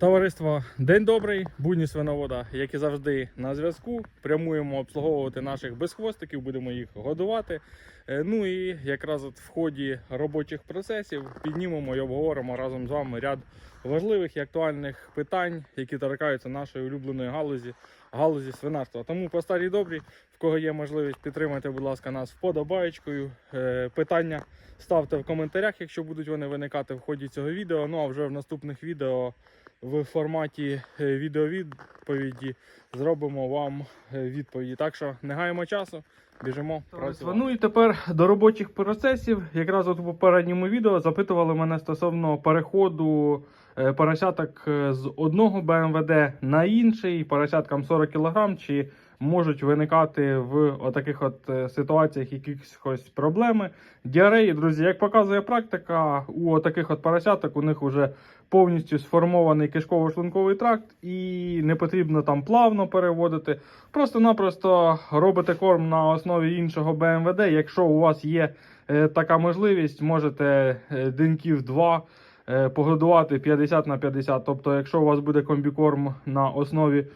Товариство, день добрий, будні свиновода, як і завжди, на зв'язку. Прямуємо обслуговувати наших безхвостиків, будемо їх годувати. Е, Ну і якраз от в ході робочих процесів піднімемо і обговоримо разом з вами ряд важливих і актуальних питань, які торкаються нашої улюбленої галузі, галузі свинарства. Тому по старій добрій, в кого є можливість, підтримайте, будь ласка, нас вподобаєчкою. Е, Питання ставте в коментарях, якщо будуть вони виникати в ході цього відео. Ну а вже в наступних відео в форматі е, відеовідповіді зробимо вам е, відповіді. Так що не гаємо часу, біжимо працювати. Ну і тепер до робочих процесів. Якраз от у попередньому відео запитували мене стосовно переходу е, поросяток з одного БМВД на інший, поросяткам 40 кг, чи можуть виникати в отаких от е, ситуаціях якихось проблеми. Діареї, друзі, як показує практика, у таких от поросяток у них вже повністю сформований кишково-шлунковий тракт, і не потрібно там плавно переводити. Просто-напросто робите корм на основі іншого БМВД. Якщо у вас є е, така можливість, можете е, деньків два е, погодувати 50 на 50. Тобто, якщо у вас буде комбікорм на основі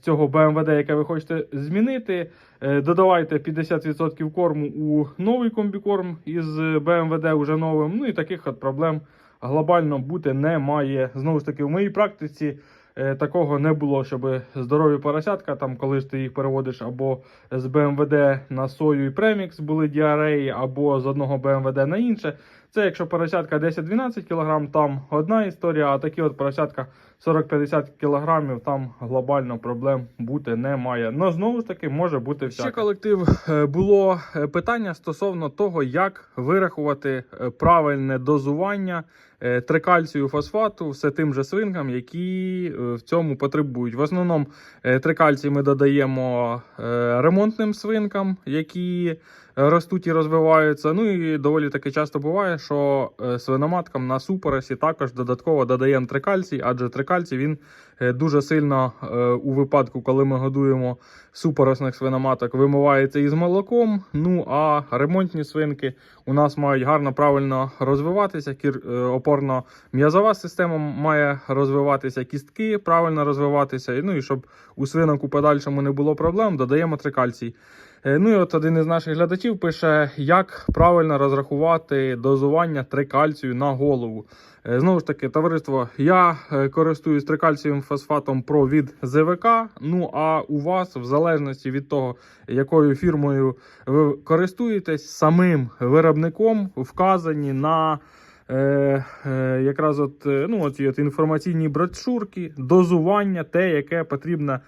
цього БМВД, яке ви хочете змінити, е, додавайте 50% корму у новий комбікорм із БМВД уже новим. Ну і таких от проблем глобально бути не має. Знову ж таки, в моїй практиці е, такого не було, щоб здорові поросятка, там, коли ж ти їх переводиш або з БМВД на сою і премікс були діареї, або з одного БМВД на інше. Це якщо поросятка 10-12 кг, там одна історія, а такі от поросятка 40-50 кг, там глобально проблем бути не має. Но знову ж таки може бути всяке. Ще колектив е, було е, питання стосовно того, як вирахувати е, правильне дозування трикальцію фосфату все тим же свинкам, які в цьому потребують. В основному трикальцій ми додаємо ремонтним свинкам, які ростуть і розвиваються. Ну і доволі таки часто буває, що е, свиноматкам на супоросі також додатково додаємо трикальцій, адже трикальцій він е, дуже сильно е, у випадку, коли ми годуємо супоросних свиноматок, вимивається із молоком. Ну а ремонтні свинки у нас мають гарно правильно розвиватися. Кір опорно-м'язова система має розвиватися, кістки правильно розвиватися. Ну і щоб у свинок у подальшому не було проблем, додаємо трикальцій. Е, Ну і от один із наших глядачів пише, як правильно розрахувати дозування трикальцію на голову. Е, Знову ж таки, товариство, я е, користуюсь трикальцієвим фосфатом Pro від ЗВК. Ну а у вас, в залежності від того, якою фірмою ви користуєтесь, самим виробником вказані на е, е, якраз от, е, ну, от, от інформаційні брошурки, дозування, те, яке потрібно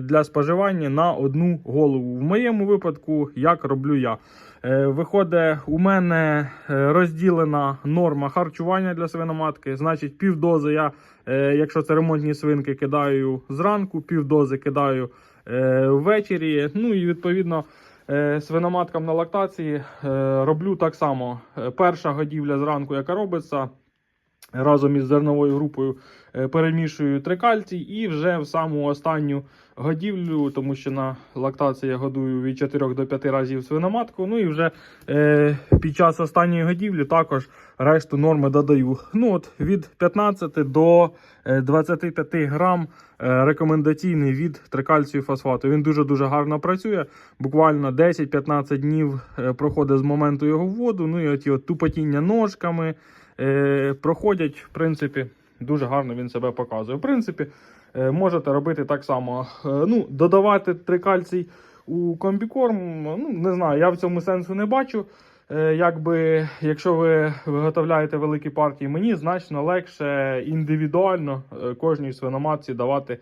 для споживання на одну голову. В моєму випадку, як роблю я. Виходить, у мене розділена норма харчування для свиноматки. Значить, півдози я, якщо це ремонтні свинки, кидаю зранку, півдози кидаю ввечері. Ну і відповідно свиноматкам на лактації е, роблю так само. Е, Перша годівля зранку, яка робиться. Разом із зерновою групою е, перемішую трикальцій і вже в саму останню годівлю, тому що на лактації я годую від 4 до 5 разів свиноматку. Ну і вже е, під час останньої годівлі також решту норми додаю. Ну от Від 15 до е, 25 грам е, рекомендаційний від трикальцію фосфату. Він дуже-дуже гарно працює. Буквально 10-15 днів е, проходить з моменту його вводу. Ну і оті от тупотіння ножками е, проходять, в принципі, дуже гарно він себе показує. В принципі, е, можете робити так само. Е, ну, додавати трикальцій у комбікорм, ну, не знаю, я в цьому сенсу не бачу. Якби, якщо ви виготовляєте великі партії, мені значно легше індивідуально кожній свиноматці давати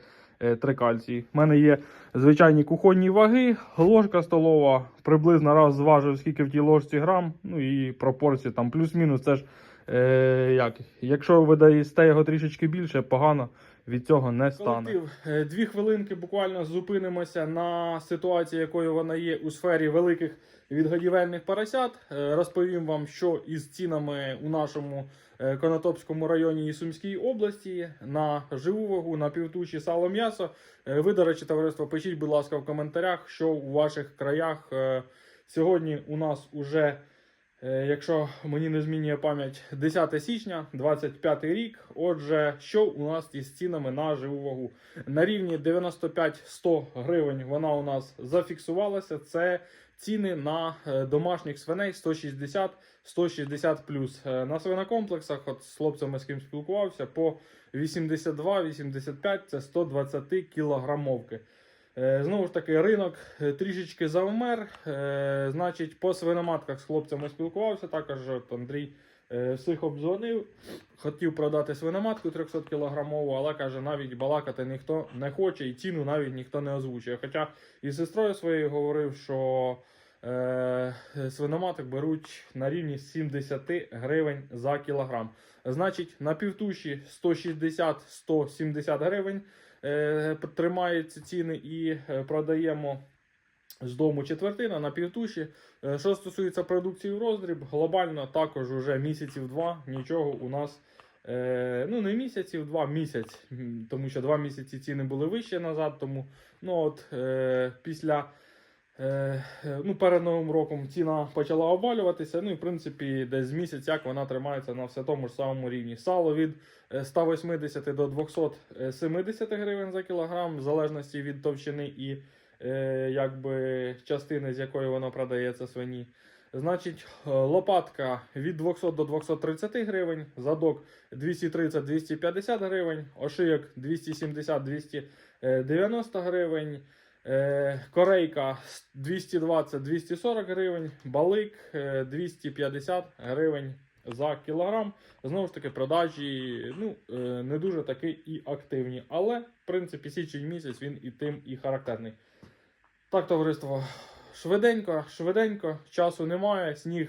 трикальцій. У мене є звичайні кухонні ваги, ложка столова, приблизно раз зважив, скільки в тій ложці грам, ну і пропорції там плюс-мінус. Це ж е, як, якщо ви даєте його трішечки більше, погано від цього не стане. е, Дві хвилинки буквально зупинимося на ситуації, якою вона є у сфері великих відгодівельних поросят. Е, Розповім вам, що із цінами у нашому е, Конотопському районі і Сумській області на живу вагу, на півтучі сало м'ясо. Ви, до речі, товариство, пишіть, будь ласка, в коментарях, що у ваших краях сьогодні у нас уже Якщо мені не змінює пам'ять, 10 січня, 25 рік. Отже, що у нас із цінами на живу вагу? На рівні 95-100 гривень вона у нас зафіксувалася. Це ціни на е, домашніх свиней 160-160 плюс. Е, На свинокомплексах, от з хлопцями з ким спілкувався, по 82-85 це 120 кілограмовки. Е, Знову ж таки, ринок е, трішечки завмер. Е, Значить, по свиноматках з хлопцями спілкувався. Також от Андрій всіх обдзвонив. Хотів продати свиноматку 300 кілограмову, але каже, навіть балакати ніхто не хоче і ціну навіть ніхто не озвучує. Хоча і сестрою своєю говорив, що свиноматок беруть на рівні 70 гривень за кілограм. Значить, на півтуші 160-170 гривень тримаються ціни і е, продаємо з дому четвертина на півтуші. Е, Що стосується продукції в роздріб, глобально також уже місяців два нічого у нас. Е, ну, не місяців, два місяць, тому що два місяці ціни були вище назад. Тому ну, от, е, після е, е, ну, перед новим роком ціна почала обвалюватися. Ну і в принципі, десь з місяць як вона тримається на все тому ж самому рівні. Сало від е, 180 до 270 гривень за кілограм, в залежності від товщини і е, якби частини, з якої воно продається свині. Значить, е, лопатка від 200 до 230 гривень, задок 230-250 гривень, ошийок 270-290 гривень, е, корейка 220-240 гривень, балик е, 250 гривень за кілограм. Знову ж таки, продажі ну, е, не дуже таки і активні. Але, в принципі, січень місяць він і тим і характерний. Так, товариство, швиденько, швиденько, часу немає, сніг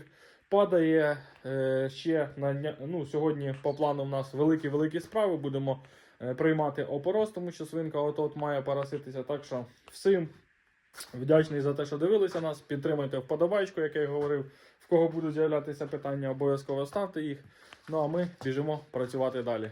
падає. Е, ще на ну, сьогодні по плану в нас великі-великі справи. Будемо е, приймати опорос, тому що свинка от-от має параситися. Так що всім вдячний за те, що дивилися нас. Підтримайте вподобайку, як я говорив. В кого будуть з'являтися питання, обов'язково ставте їх. Ну а ми біжимо працювати далі.